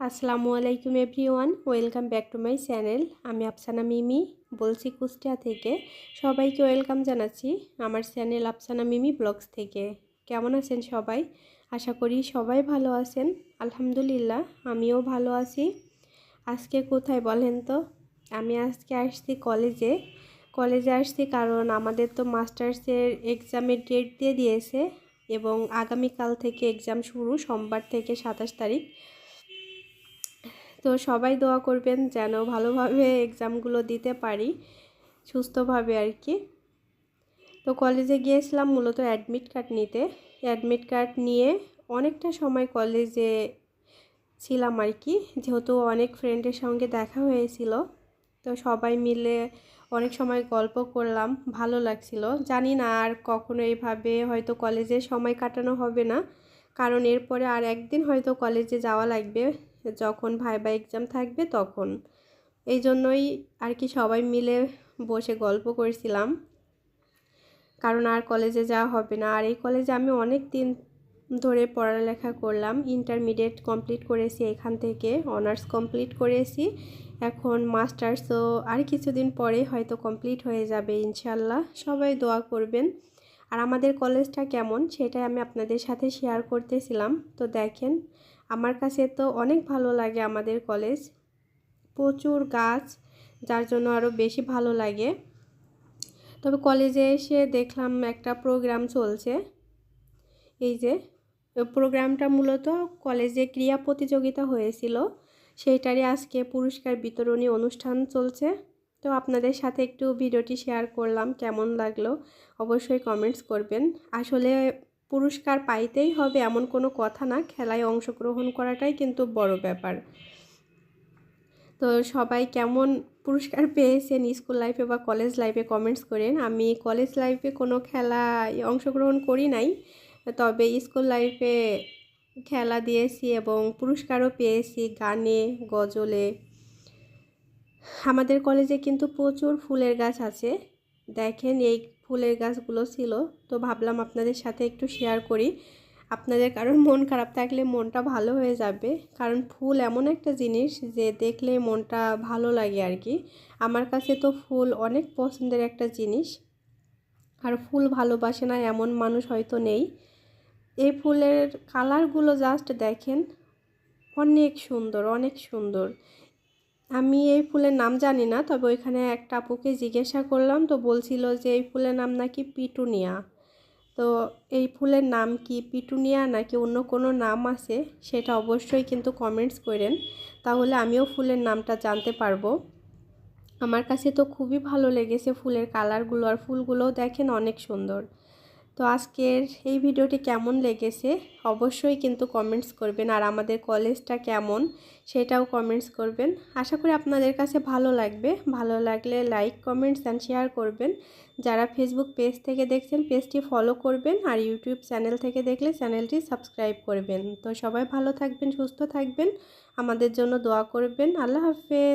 আসসালামু আলাইকুম everyone, welcome back to my channel. আমি আফসানা মিমি, বলছি কুষ্টিয়া থেকে। সবাইকে ওয়েলকাম জানাচ্ছি আমার চ্যানেল আফসানা মিমি ব্লগস থেকে। কেমন আছেন সবাই? আশা করি সবাই ভালো আছেন। আলহামদুলিল্লাহ, আমিও ভালো আছি। আজকে কোথায় বলেন তো? আমি আজকে আসছি কলেজে। কলেজে আসছি কারণ আমাদের তো মাস্টার্সের এক্সামের ডেট দিয়ে দিয়েছে এবং আগামীকাল থেকে এক্সাম শুরু, সোমবার থেকে সাতাশ তারিখ। তো সবাই দোয়া করবেন যেন ভালোভাবে এক্সামগুলো দিতে পারি, সুস্থভাবে আর কি। তো কলেজে গিয়েছিলাম মূলত অ্যাডমিট কার্ড নিতে। অ্যাডমিট কার্ড নিয়ে অনেকটা সময় কলেজে ছিলাম আর কি, যেহেতু অনেক ফ্রেন্ডের সঙ্গে দেখা হয়েছিল। তো সবাই মিলে অনেক সময় গল্প করলাম, ভালো লাগছিল। জানি না আর কখনো এইভাবে হয়তো কলেজে সময় কাটানো হবে না, কারণ এরপরে আর একদিন হয়তো কলেজে যাওয়া লাগবে। যখন ভাইবা এক্সাম থাকবে তখন। এই জন্যই আর কি সবাই মিলে বসে গল্প করছিলাম। কারণ আর কলেজে যাওয়া হবে না। আর এই কলেজে আমি অনেক দিন ধরে পড়ালেখা করলাম। ইন্টারমিডিয়েট কমপ্লিট করেছি এখান থেকে। অনার্স কমপ্লিট করেছি। এখন মাস্টার্সও আর কিছুদিন পরে হয়তো কমপ্লিট হয়ে যাবে, ইনশাল্লাহ। সবাই দোয়া করবেন। আর আমাদের কলেজটা কেমন সেটাই আমি আপনাদের সাথে শেয়ার করতেছিলাম। তো দেখেন, আমার কাছে তো অনেক ভালো লাগে আমাদের কলেজ। প্রচুর গাছ, যার জন্য আরও বেশি ভালো লাগে। তবে কলেজে এসে দেখলাম একটা প্রোগ্রাম চলছে। এই যে প্রোগ্রামটা মূলত কলেজে ক্রিয়া প্রতিযোগিতা হয়েছিল। সেইটারই আজকে পুরস্কার বিতরণী অনুষ্ঠান চলছে। তো আপনাদের সাথে একটু ভিডিওটি শেয়ার করলাম, কেমন লাগল অবশ্যই কমেন্টস করবেন। আসলে পুরস্কার পাইতেই হবে এমন কোনো কথা না, খেলায় অংশগ্রহণ করাটাই কিন্তু বড় ব্যাপার। তো সবাই কেমন পুরস্কার পেয়েছেন স্কুল লাইফে বা কলেজ লাইফে কমেন্টস করেন। আমি কলেজ লাইফে কোনো খেলায় অংশগ্রহণ করি নাই, তবে স্কুল লাইফে খেলা দিয়েছি এবং পুরস্কারও পেয়েছি গানে, গজলে। আমাদের কলেজে কিন্তু প্রচুর ফুলের গাছ আছে। দেখেন এই ফুলের গাছগুলো ছিল। তো ভাবলাম আপনাদের সাথে একটু শেয়ার করি। আপনাদের কারণ মন খারাপ থাকলে মনটা ভালো হয়ে যাবে। কারণ ফুল এমন একটা জিনিস যে দেখলে মনটা ভালো লাগে আর কি। আমার কাছে তো ফুল অনেক পছন্দের একটা জিনিস। আর ফুল ভালোবাসে না এমন মানুষ হয়তো নেই। এই ফুলের কালারগুলো জাস্ট দেখেন অনেক সুন্দর অনেক সুন্দর। আমি এই ফুলের নাম জানি না, তবে ওইখানে একটা আপুকে জিজ্ঞাসা করলাম, তো বলছিল যে এই ফুলের নাম নাকি পিটুনিয়া। তো এই ফুলের নাম কি পিটুনিয়া নাকি অন্য কোনো নাম আছে, সেটা অবশ্যই কিন্তু কমেন্টস করেন, তাহলে আমিও ফুলের নামটা জানতে পারব। আমার কাছে তো খুবই ভালো লেগেছে ফুলের কালারগুলো আর ফুলগুলোও দেখেন অনেক সুন্দর। তো আজকের এই ভিডিওটি কেমন লেগেছে অবশ্যই কিন্তু কমেন্টস করবেন। আর আমাদের কলেজটা কেমন সেটাও কমেন্টস করবেন। আশা করি আপনাদের কাছে ভালো লাগবে। ভালো লাগলে লাইক কমেন্টস অ্যান্ড শেয়ার করবেন। যারা ফেসবুক পেজ থেকে দেখছেন পেজটি ফলো করবেন। আর ইউটিউব চ্যানেল থেকে দেখলে চ্যানেলটি সাবস্ক্রাইব করবেন। তো সবাই ভালো থাকবেন, সুস্থ থাকবেন। আমাদের জন্য দোয়া করবেন। আল্লাহ হাফেজ।